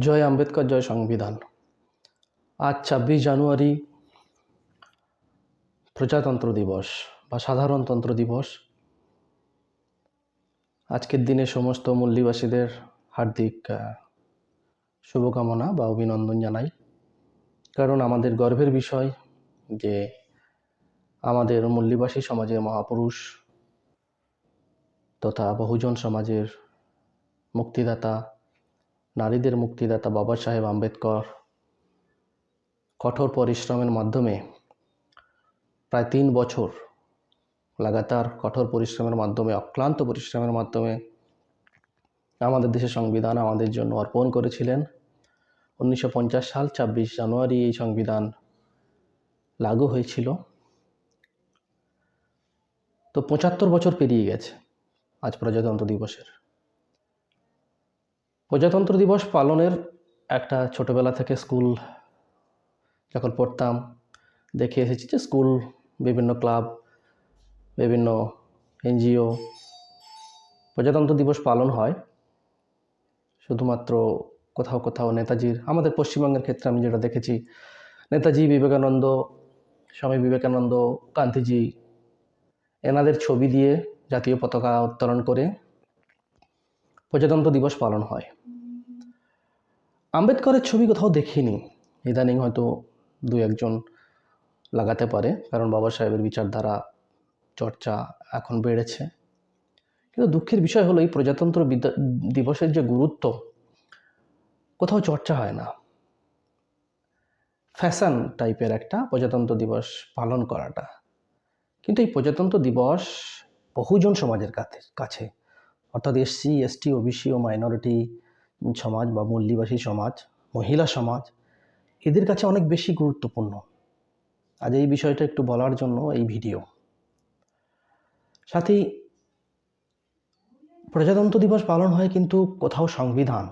জয় আম্বেদকর, জয় সংবিধান। আজ ছাব্বিশ জানুয়ারি, প্রজাতন্ত্র দিবস বা সাধারণতন্ত্র দিবস। আজকের দিনে সমস্ত মূল্যবাসীদের হার্দিক শুভকামনা বা অভিনন্দন জানাই। কারণ আমাদের গর্বের বিষয় যে আমাদের মূল্যবাসী সমাজের মহাপুরুষ তথা বহুজন সমাজের মুক্তিদাতা নারীদের মুক্তিদাতা বাবা সাহেব আম্বেদকর। কঠোর পরিশ্রমের মাধ্যমে প্রায় তিন বছর লাগাতার কঠোর পরিশ্রমের মাধ্যমে, অক্লান্ত পরিশ্রমের মাধ্যমে আমাদের দেশের সংবিধান আমাদের জন্য অর্পণ করেছিলেন। উনিশশো পঞ্চাশ সাল ছাব্বিশ জানুয়ারি এই সংবিধান লাগু হয়েছিল। তো পঁচাত্তর বছর পেরিয়ে গেছে আজ প্রজাতন্ত্র দিবসের। প্রজাতন্ত্র দিবস পালনের একটা ছোটবেলা থেকে স্কুল যখন পড়তাম, দেখে এসেছি যে স্কুল, বিভিন্ন ক্লাব, বিভিন্ন এনজিও, প্রজাতন্ত্র দিবস পালন হয়। শুধুমাত্র কোথাও কোথাও নেতাজির, আমাদের পশ্চিমবঙ্গের ক্ষেত্রে আমি যেটা দেখেছি, নেতাজি বিবেকানন্দ, স্বামী বিবেকানন্দ, গান্ধীজি, এনাদের ছবি দিয়ে জাতীয় পতাকা উত্তোলন করে প্রজাতন্ত্র দিবস পালন হয়। আম্বেদকরের ছবি কোথাও দেখিনি। ইদানিং হয়তো দু একজন লাগাতে পারে, কারণ বাবা সাহেবের বিচারধারা, চর্চা এখন বেড়েছে। কিন্তু দুঃখের বিষয় হলো, এই প্রজাতন্ত্র দিবসের যে গুরুত্ব, কোথাও চর্চা হয় না। ফ্যাশন টাইপের একটা প্রজাতন্ত্র দিবস পালন করাটা। কিন্তু এই প্রজাতন্ত্র দিবস বহুজন সমাজের কাছে অর্থাৎ এসসি, এসটি, ওবিসি ও মাইনরিটি সমাজ বা মল্লিবাসী সমাজ, মহিলা সমাজ, এদের কাছে অনেক বেশি গুরুত্বপূর্ণ। আজ এই বিষয়টা একটু বলার জন্য এই ভিডিও। সাথেই প্রজাতন্ত্র দিবস পালন হয় কিন্তু কোথাও সংবিধান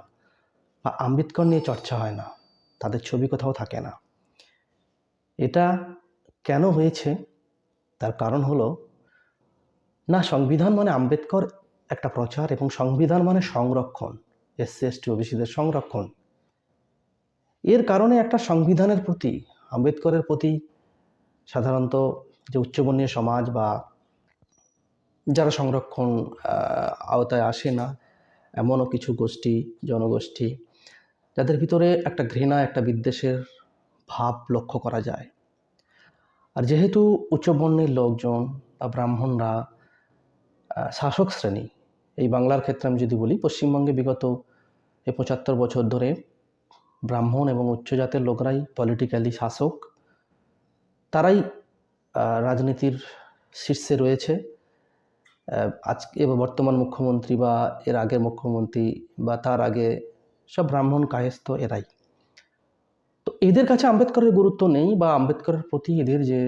বা আম্বেদকর নিয়ে চর্চা হয় না। তাদের ছবি কোথাও থাকে না। এটা কেন হয়েছে? তার কারণ হলো, না সংবিধান মানে আম্বেদকর একটা প্রচার এবং সংবিধান মানে সংরক্ষণ এসসি এসটি ওবিসিদের সংরক্ষণ। এর কারণে একটা সংবিধানের প্রতি, আম্বেদকরের প্রতি সাধারণত যে উচ্চবর্ণীয় সমাজ বা যারা সংরক্ষণ আওতায় আসে না, এমনও কিছু গোষ্ঠী, জনগোষ্ঠী, যাদের ভিতরে একটা ঘৃণা, একটা বিদ্বেষের ভাব লক্ষ্য করা যায়। আর যেহেতু উচ্চবর্ণের লোকজন বা ব্রাহ্মণরা শাসক শ্রেণি। এই বাংলার ক্ষেত্রে আমি যদি বলি, পশ্চিমবঙ্গে বিগত এ পঁচাত্তর বছর ধরে ব্রাহ্মণ এবং উচ্চ জাতের লোকরাই পলিটিক্যালি শাসক। তারাই রাজনীতির শীর্ষে রয়েছে। আজকে বর্তমান মুখ্যমন্ত্রী বা এর আগের মুখ্যমন্ত্রী বা তার আগে সব ব্রাহ্মণ কায়স্থ এরাই। তো এদের কাছে আম্বেদকরের গুরুত্ব নেই বা আম্বেদকরের প্রতি এদের যে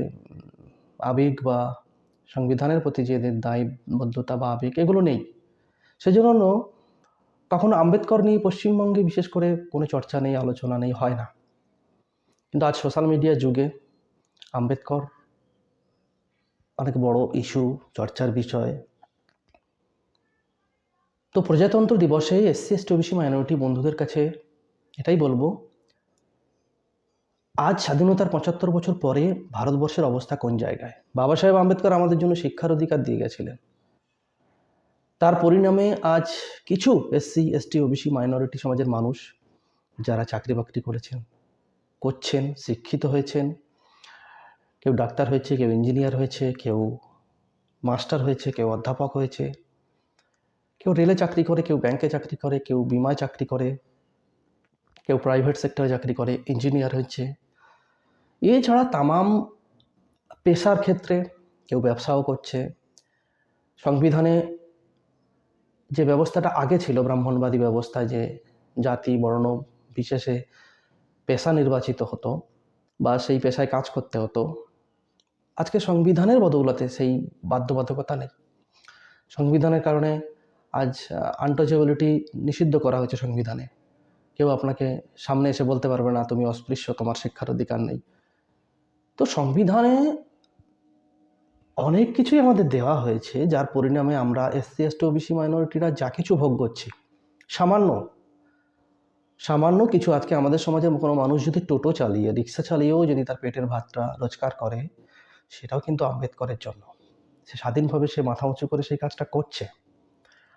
আবেগ বা সংবিধানের প্রতি যে এদের দায়বদ্ধতা বা আবেগ, এগুলো নেই। সেজন্য কখনো আম্বেদকর নিয়ে পশ্চিমবঙ্গে, বিশেষ করে কোনো চর্চা নেই, আলোচনা নেই, হয় না। কিন্তু আজ সোশ্যাল মিডিয়ার যুগে আম্বেদকর অনেক বড় ইস্যু, চর্চার বিষয়। তো প্রজাতন্ত্র দিবসে এসসি এসটি ওবিসি মাইনরিটি বন্ধুদের কাছে এটাই বলব আজ স্বাধীনতার পঁচাত্তর বছর পরে ভারতবর্ষের অবস্থা কোন জায়গায়? বাবা সাহেব আম্বেদকর আমাদের জন্য শিক্ষার অধিকার দিয়ে গেছিলেন। তার পরিণামে আজ কিছু এসসি এসটি ওবিসি মাইনরিটি সমাজের মানুষ যারা চাকরি বাকরি করেছেন, করছেন, শিক্ষিত হয়েছেন, কেউ ডাক্তার হয়েছে, কেউ ইঞ্জিনিয়ার হয়েছে, কেউ মাস্টার হয়েছে, কেউ অধ্যাপক হয়েছে, কেউ রেলে চাকরি করে, কেউ ব্যাংকে চাকরি করে, কেউ বিমায় চাকরি করে, কেউ প্রাইভেট সেক্টরে চাকরি করে ইঞ্জিনিয়ার হয়েছে। এছাড়া তামাম পেশার ক্ষেত্রে কেউ ব্যবসাও করছে। সংবিধানে যে ব্যবস্থাটা আগে ছিল, ব্রাহ্মণবাদী ব্যবস্থায় যে জাতি, বর্ণ বিশেষে পেশা নির্বাচিত হতো বা সেই পেশায় কাজ করতে হতো, আজকে সংবিধানের বদৌলতে সেই বাধ্যবাধকতা নেই। সংবিধানের কারণে আজ আনটাচেবিলিটি নিষিদ্ধ করা হয়েছে সংবিধানে। কেউ আপনাকে সামনে এসে বলতে পারবে না, তুমি অস্পৃশ্য, তোমার শিক্ষার অধিকার নেই। তো সংবিধানে অনেক কিছুই আমাদের দেওয়া হয়েছে, যার পরিণামে আমরা এসসি, এসটি, ওবিসি, মাইনরিটিরা যা কিছু ভোগ করছি। সামান্য সামান্য কিছু আজকে আমাদের সমাজে কোনো মানুষ যদি টোটো চালিয়ে, রিক্সা চালিয়েও যদি তার পেটের ভাতটা রোজগার করে, সেটাও কিন্তু আম্বেদকরের জন্য। সে স্বাধীনভাবে সে মাথা উঁচু করে সেই কাজটা করছে।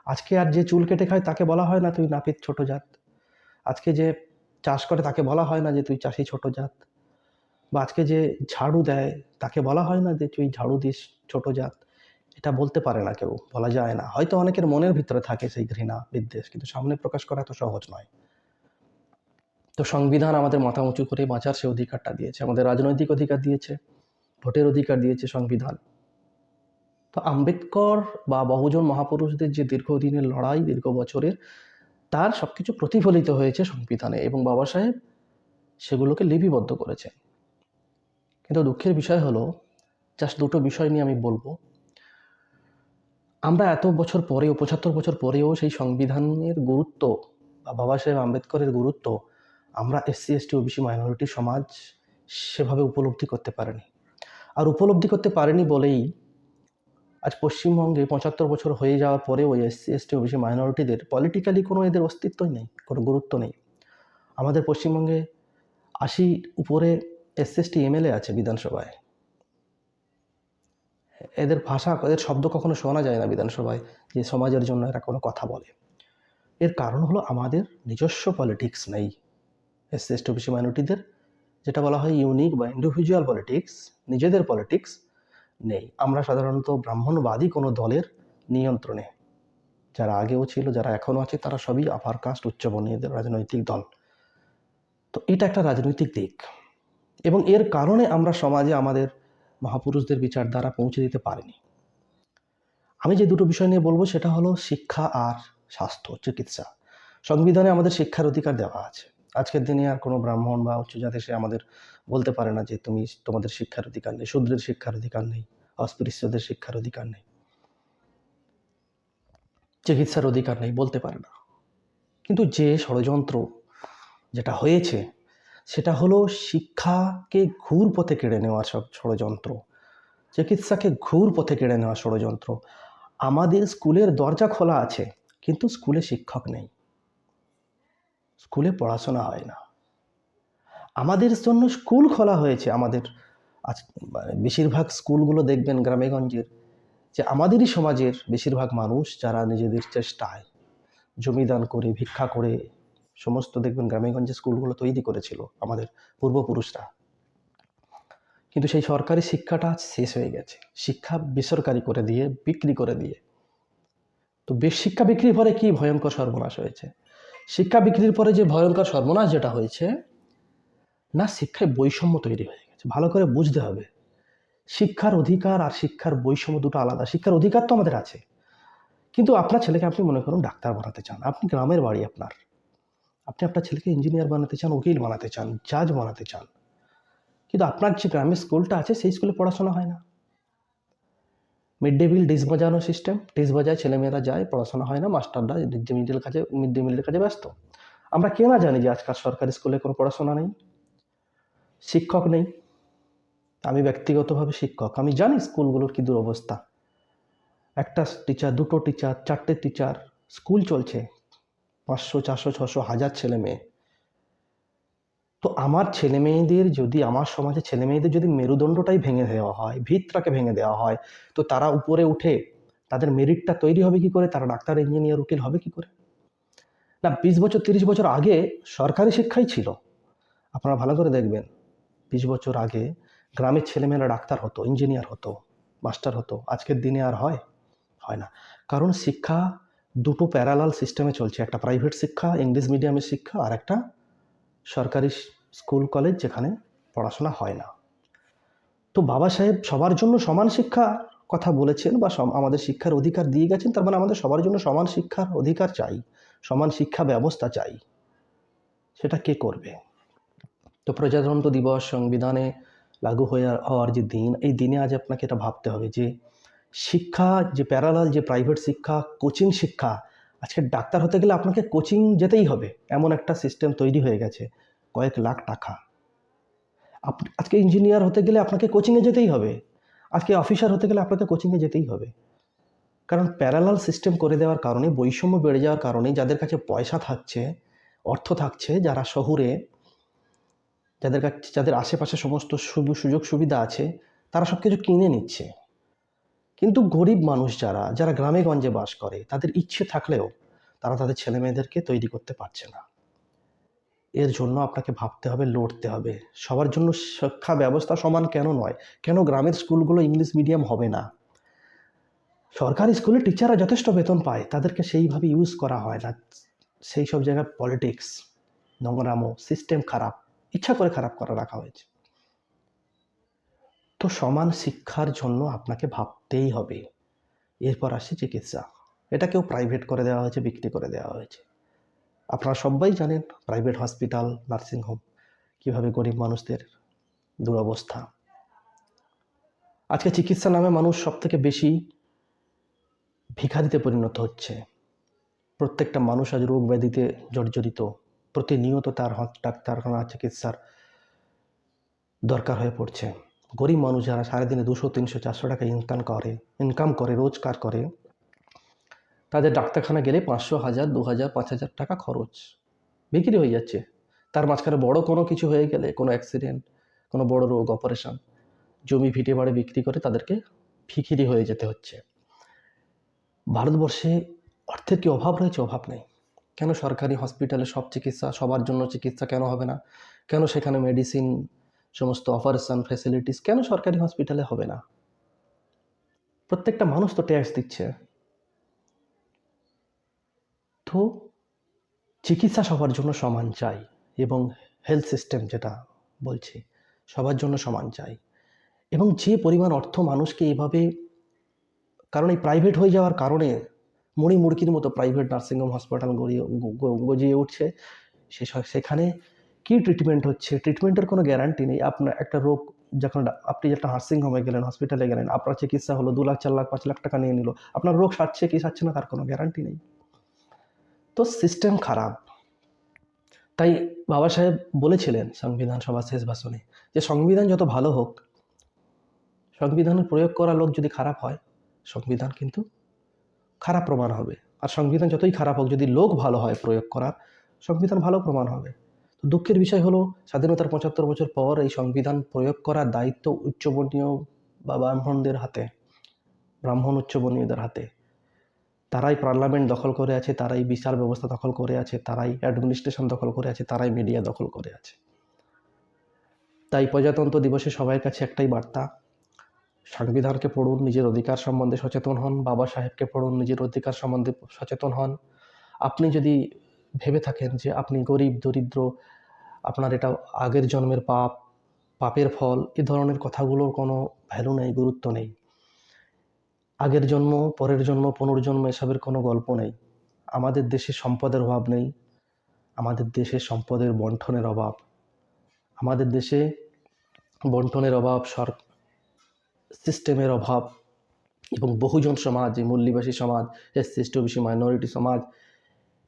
আজকে আর যে চুল কেটে খায় তাকে বলা হয় না, তুই নাপিত ছোট জাত। আজকে যে চাষ করে তাকে বলা হয় না যে তুই চাষি ছোট জাত। বা আজকে যে ঝাড়ু দেয়, তাকে বলা হয় না যে তুই ঝাড়ু দিস, ছোট জাত। এটা বলতে পারে না কেউ, বলা যায় না। হয়তো অনেকের মনের ভিতরে থাকে সেই ঘৃণা, বিদ্বেষ, কিন্তু সামনে প্রকাশ করা এত সহজ নয়। তো সংবিধান আমাদের মাথা উঁচু করে বাঁচার সে অধিকারটা দিয়েছে, আমাদের রাজনৈতিক অধিকার দিয়েছে, ভোটের অধিকার দিয়েছে সংবিধান। তো আম্বেদকর বা বহুজন মহাপুরুষদের যে দীর্ঘদিনের লড়াই, দীর্ঘ বছরের, তার সব কিছু প্রতিফলিত হয়েছে সংবিধানে এবং বাবা সাহেব সেগুলোকে লিপিবদ্ধ করেছেন। কিন্তু দুঃখের বিষয় হলো জাস্ট দুটো বিষয় নিয়ে আমি বলব। আমরা এত বছর পরেও পঁচাত্তর বছর পরেও সেই সংবিধানের গুরুত্ব বা বাবা সাহেব আম্বেদকরের গুরুত্ব আমরা এসসি এসটি ওবিসি মাইনরিটি সমাজ সেভাবে উপলব্ধি করতে পারেনি। আর উপলব্ধি করতে পারেনি বলেই আজ পশ্চিমবঙ্গে পঁচাত্তর বছর হয়ে যাওয়ার পরে ওই এসসি এসটি ওবিসি মাইনরিটিদের পলিটিক্যালি কোনো এদের অস্তিত্বই নেই, কোনো গুরুত্ব নেই। আমাদের পশ্চিমবঙ্গে আশি উপরে এসসি এসটি এমএলএ আছে বিধানসভায়। এদের ভাষা, এদের শব্দ কখনো শোনা যায় না বিধানসভায় যে সমাজের জন্য এরা কোনো কথা বলে। এর কারণ হলো আমাদের নিজস্ব পলিটিক্স নেই। এসসি এসটি ওবিসি মাইনরিটিদের যেটা বলা হয় ইউনিক বা ইন্ডিভিজুয়াল পলিটিক্স নিজেদের পলিটিক্স নেই। আমরা সাধারণত ব্রাহ্মণবাদী কোনো দলের নিয়ন্ত্রণে। যারা আগেও ছিল, যারা এখনও আছে, তারা সবই আপার কাস্ট উচ্চবর্ণীয়দের রাজনৈতিক দল। তো এটা একটা রাজনৈতিক দিক। এবং এর কারণে আমরা সমাজে আমাদের মহাপুরুষদের বিচারধারা পৌঁছে দিতে পারিনি। আমি যে দুটো বিষয় নিয়ে বলব সেটা হলো শিক্ষা আর স্বাস্থ্য, চিকিৎসা। সংবিধানে আমাদের শিক্ষার অধিকার দেওয়া আছে। আজকের দিনে আর কোনো ব্রাহ্মণ বা উচ্চ জাতি সে আমাদের বলতে পারে না যে তুমি তোমাদের শিক্ষার অধিকার নেই, শূদ্রের শিক্ষার অধিকার নেই, অস্পৃশ্যদের শিক্ষার অধিকার নেই। চিকিৎসার অধিকার নেই বলতে পারে না। কিন্তু যে ষড়যন্ত্র যেটা হয়েছে সেটা হলো শিক্ষাকে ঘুর পথে কেড়ে নেওয়া সব ষড়যন্ত্র। চিকিৎসাকে ঘুর পথে কেড়ে নেওয়া ষড়যন্ত্র। আমাদের স্কুলের দরজা খোলা আছে, কিন্তু স্কুলে শিক্ষক নেই। স্কুলে পড়াশোনা হয় না। আমাদের জন্য স্কুল খোলা হয়েছে। আমাদের আজ মানে বেশিরভাগ স্কুলগুলো দেখবেন গ্রামেগঞ্জের, যে আমাদেরই সমাজের বেশিরভাগ মানুষ যারা নিজেদের চেষ্টায় জমিদান করে, ভিক্ষা করে সমস্ত দেখবেন গ্রামেগঞ্জে স্কুলগুলো তৈরি করেছিল আমাদের পূর্বপুরুষরা। কিন্তু সেই সরকারি শিক্ষাটা আজ শেষ হয়ে গেছে। শিক্ষা বেসরকারি করে দিয়ে, বিক্রি করে দিয়ে। তো শিক্ষা বিক্রির পরে কি ভয়ঙ্কর সর্বনাশ হয়েছে? শিক্ষা বিক্রির পরে যে ভয়ঙ্কর সর্বনাশ যেটা হয়েছে, না শিক্ষায় বৈষম্য তৈরি হয়ে গেছে। ভালো করে বুঝতে হবে। শিক্ষার অধিকার আর শিক্ষার বৈষম্য দুটো আলাদা। শিক্ষার অধিকার তো আমাদের আছে। কিন্তু আপনার ছেলেকে আপনি মনে করুন ডাক্তার বানাতে চান। আপনি গ্রামের বাড়ি আপনার। আপনি আপনার ছেলেকে ইঞ্জিনিয়ার বানাতে চান, উকিল বানাতে চান জাজ বানাতে চান, কিন্তু আপনার যে গ্রামের স্কুলটা আছে, সেই স্কুলে পড়াশোনা হয় না। মিড ডে মিল ডিস বাজানো সিস্টেম ডিস বাজায় ছেলেমেয়েরা যায়, পড়াশোনা হয় না, মাস্টাররা মিড ডে মিলের কাজে মিড ডে মিলের কাজে ব্যস্ত। আমরা কে না জানি যে আজকাল সরকারি স্কুলে কোনো পড়াশোনা নেই? শিক্ষক নেই। আমি ব্যক্তিগতভাবে শিক্ষক। আমি জানি স্কুলগুলোর কী দুরবস্থা। একটা টিচার দুটো টিচার চারটে টিচার স্কুল চলছে। পাঁচশো, চারশো, ছশো, হাজার ছেলে মেয়ে। তো আমার ছেলে মেয়েদের যদি, আমার সমাজে ছেলে মেয়েদের যদি মেরুদণ্ডটাই ভেঙে দেওয়া হয়, ভিতটাকে ভেঙে দেওয়া হয়, তো তারা উপরে উঠে তাদের মেরিটটা তৈরি হবে কি করে? তারা ডাক্তার, ইঞ্জিনিয়ার, উকিল হবে কি করে? না, বিশ বছর, তিরিশ বছর আগে সরকারি শিক্ষাই ছিল। আপনারা ভালো করে দেখবেন, বিশ বছর আগে গ্রামের ছেলেমেয়েরা ডাক্তার হতো, ইঞ্জিনিয়ার হতো, মাস্টার হতো। আজকের দিনে আর হয় হয় না। কারণ শিক্ষা দুটো প্যারালাল সিস্টেমে চলছে। একটা প্রাইভেট শিক্ষা ইংলিশ মিডিয়ামের শিক্ষা, আর একটা সরকারি স্কুল কলেজ যেখানে পড়াশোনা হয় না। তো বাবা সাহেব সবার জন্য সমান শিক্ষা কথা বলেছেন বা আমাদের শিক্ষার অধিকার দিয়ে গেছেন, তার মানে আমাদের সবার জন্য সমান শিক্ষার অধিকার চাই, সমান শিক্ষা ব্যবস্থা চাই। সেটা কে করবে? তো প্রজাতন্ত্র দিবস সংবিধানে লাগু হয়ে হওয়ার যে দিন, এই দিনে আজ আপনাকে এটা ভাবতে হবে যে শিক্ষা, যে প্যারালাল যে প্রাইভেট শিক্ষা কোচিং শিক্ষা, আজকে ডাক্তার হতে গেলে আপনাকে কোচিং যেতেই হবে। এমন একটা সিস্টেম তৈরি হয়ে গেছে, কয়েক লাখ টাকা। আজকে ইঞ্জিনিয়ার হতে গেলে আপনাকে কোচিংয়ে যেতেই হবে। আজকে অফিসার হতে গেলে আপনাকে কোচিংয়ে যেতেই হবে। কারণ প্যারালাল সিস্টেম করে দেওয়ার কারণে, বৈষম্য বেড়ে যাওয়ার কারণে, যাদের কাছে পয়সা থাকছে, অর্থ থাকছে, যারা শহুরে, যাদের কাছে, যাদের আশেপাশে সমস্ত সুযোগ সুবিধা আছে, তারা সব কিছু কিনে নিচ্ছে। কিন্তু গরিব মানুষ যারা যারা গ্রামে গঞ্জে বাস করে, তাদের ইচ্ছে থাকলেও তারা তাদের ছেলে মেয়েদেরকে তৈরি করতে পারছে না। এর জন্য আপনাকে ভাবতে হবে, লড়তে হবে। সবার জন্য শিক্ষা ব্যবস্থা সমান কেন নয়? কেন গ্রামের স্কুলগুলো ইংলিশ মিডিয়াম হবে না? সরকারি স্কুলে টিচাররা যথেষ্ট বেতন পায়, তাদেরকে সেইভাবে ইউজ করা হয় না। সেই সব জায়গায় পলিটিক্স নোংরামো সিস্টেম খারাপ, ইচ্ছা করে খারাপ করা রাখা হয়েছে। তো সমান শিক্ষার জন্য আপনাকে ভাবতেই হবে। এরপর আসছে চিকিৎসা। এটা কেউ প্রাইভেট করে দেওয়া হয়েছে, বিক্রি করে দেওয়া হয়েছে। আপনারা সবাই জানেন প্রাইভেট হসপিটাল নার্সিংহোম কীভাবে গরিব মানুষদের দুরবস্থা। আজকে চিকিৎসা নামে মানুষ সব থেকে বেশি ভিখারিতে পরিণত হচ্ছে। প্রত্যেকটা মানুষ আজ রোগ ব্যাধিতে জর্জরিত। প্রতিনিয়ত তার ডাক্তারখানা চিকিৎসার দরকার হয়ে পড়ছে। গরিব মানুষ যারা সারাদিনে দুশো, তিনশো, চারশো টাকা ইনকাম করে ইনকাম করে, রোজগার করে, তাদের ডাক্তারখানা গেলে পাঁচশো হাজার, দু হাজার, পাঁচ হাজার টাকা খরচ। বিক্রি হয়ে যাচ্ছে। তার মাঝখানে বড় কোনো কিছু হয়ে গেলে, কোনো অ্যাক্সিডেন্ট কোনো বড় রোগ অপারেশন জমি ভিটে বাড়ি বিক্রি করে তাদেরকে ফিকিরি হয়ে যেতে হচ্ছে। ভারতবর্ষে অর্থের কি অভাব রয়েছে? অভাব নেই। কেন সরকারি হসপিটালে সব চিকিৎসা, সবার জন্য চিকিৎসা কেন হবে না? কেন সেখানে মেডিসিন সমস্ত অপারেশন ফ্যাসিলিটিস কেন সরকারি হসপিটালে হবে না? প্রত্যেকটা মানুষ তো ট্যাক্স দিচ্ছে। তো চিকিৎসা সবার জন্য সমান চাই এবং হেলথ সিস্টেম যেটা বলছি, সবার জন্য সমান চাই। এবং যে পরিমাণ অর্থ মানুষকে এভাবে, কারণ এই প্রাইভেট হয়ে যাওয়ার কারণে মুড়ি মুড়কির মতো প্রাইভেট নার্সিংহোম হসপিটাল গড়িয়ে গজিয়ে উঠছে। সে, সেখানে কী ট্রিটমেন্ট হচ্ছে? ট্রিটমেন্টের কোনো গ্যারান্টি নেই। আপনার একটা রোগ যখন আপনি একটা নার্সিংহোমে গেলেন হসপিটালে গেলেন, আপনার চিকিৎসা হলো, দু লাখ, চার লাখ, পাঁচ লাখ টাকা নিয়ে নিল। আপনার রোগ সারছে কি সারছে না, তার কোনো গ্যারান্টি নেই। তো সিস্টেম খারাপ। তাই বাবা সাহেব বলেছিলেন সংবিধান সভা শেষ ভাষণে যে সংবিধান যত ভালো হোক, সংবিধানের প্রয়োগ করা লোক যদি খারাপ হয়, সংবিধান কিন্তু খারাপ প্রমাণ হবে। আর সংবিধান যতই খারাপ হোক, যদি লোক ভালো হয় প্রয়োগ করার, সংবিধান ভালো প্রমাণ হবে। তো দুঃখের বিষয় হলো, স্বাধীনতার পঁচাত্তর বছর পর এই সংবিধান প্রয়োগ করার দায়িত্ব উচ্চবর্ণীয় বা ব্রাহ্মণদের হাতে, ব্রাহ্মণ উচ্চবর্ণীয়দের হাতে। তারাই পার্লামেন্ট দখল করে আছে, তারাই বিচার ব্যবস্থা দখল করে আছে, তারাই অ্যাডমিনিস্ট্রেশন দখল করে আছে, তারাই মিডিয়া দখল করে আছে। তাই প্রজাতন্ত্র দিবসে সবার কাছে একটাই বার্তা, সংবিধানকে পড়ুন, নিজের অধিকার সম্বন্ধে সচেতন হন, বাবা সাহেবকে পড়ুন, নিজের অধিকার সম্বন্ধে সচেতন হন। আপনি যদি ভেবে থাকেন যে আপনি গরিব, দরিদ্র, আপনার এটা আগের জন্মের পাপ, পাপের ফল, এ ধরনের কথাগুলোর কোনো ভ্যালু নেই, গুরুত্ব নেই। আগের জন্ম, পরের জন্ম, পুনর্জন্ম এসবের কোনো গল্প নেই। আমাদের দেশে সম্পদের অভাব নেই। আমাদের দেশে সম্পদের বন্টনের অভাব। আমাদের দেশে বন্টনের অভাব, সর সিস্টেমের অভাব এবং বহুজন সমাজ মূল্যবাসী সমাজ এসটি ওবিসি মাইনরিটি সমাজ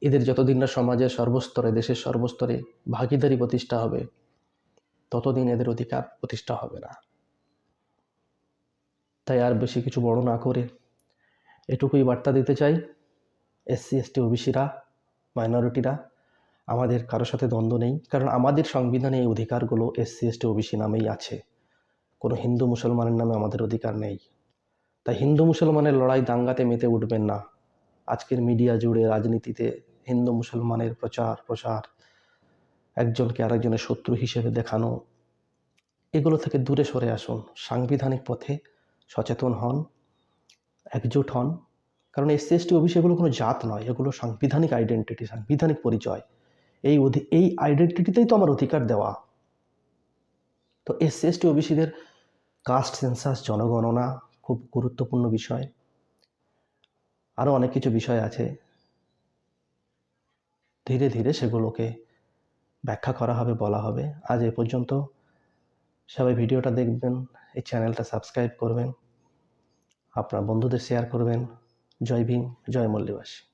এদের যতদিন না সমাজের সর্বস্তরে, দেশের সর্বস্তরে ভাগিদারি প্রতিষ্ঠা হবে, ততদিন এদের অধিকার প্রতিষ্ঠা হবে না। তাই আর বেশি কিছু বড় না করে এটুকুই বার্তা দিতে চাই এসসি এসটি ওবিসিরা মাইনরিটিরা আমাদের কারোর সাথে দ্বন্দ্ব নেই, কারণ আমাদের সংবিধানে এই অধিকারগুলো এসসি এসটি ওবিসি নামেই আছে। কোনো হিন্দু মুসলমানের নামে আমাদের অধিকার নেই। তাই হিন্দু মুসলমানের লড়াই দাঙ্গাতে মেতে উঠবেন না। আজকের মিডিয়া জুড়ে রাজনীতিতে হিন্দু মুসলমানের প্রচার প্রসার একজনকে আরেকজনের শত্রু হিসেবে দেখানো, এগুলো থেকে দূরে সরে আসুন, সাংবিধানিক পথে সচেতন হন, একজোট হন। কারণ এসসি এসটি ওবিসি এগুলো কোনো জাত নয়, এগুলো সাংবিধানিক আইডেন্টিটি সাংবিধানিক পরিচয়। এই এই আইডেন্টিটিতেই তো আমার অধিকার দেওয়া। তো এসসি এসটি ওবিসিদের কাস্ট সেন্সাস জনগণনা খুব গুরুত্বপূর্ণ বিষয়। আরও অনেক কিছু বিষয় আছে। ধীরে ধীরে সেগুলোকে ব্যাখ্যা করা হবে, বলা হবে। আজ এ পর্যন্ত। সবাই ভিডিওটা দেখবেন, এই চ্যানেলটা সাবস্ক্রাইব করবেন। আপনার বন্ধুদের শেয়ার করবেন। জয় ভীম, জয় মল্লিবাসী।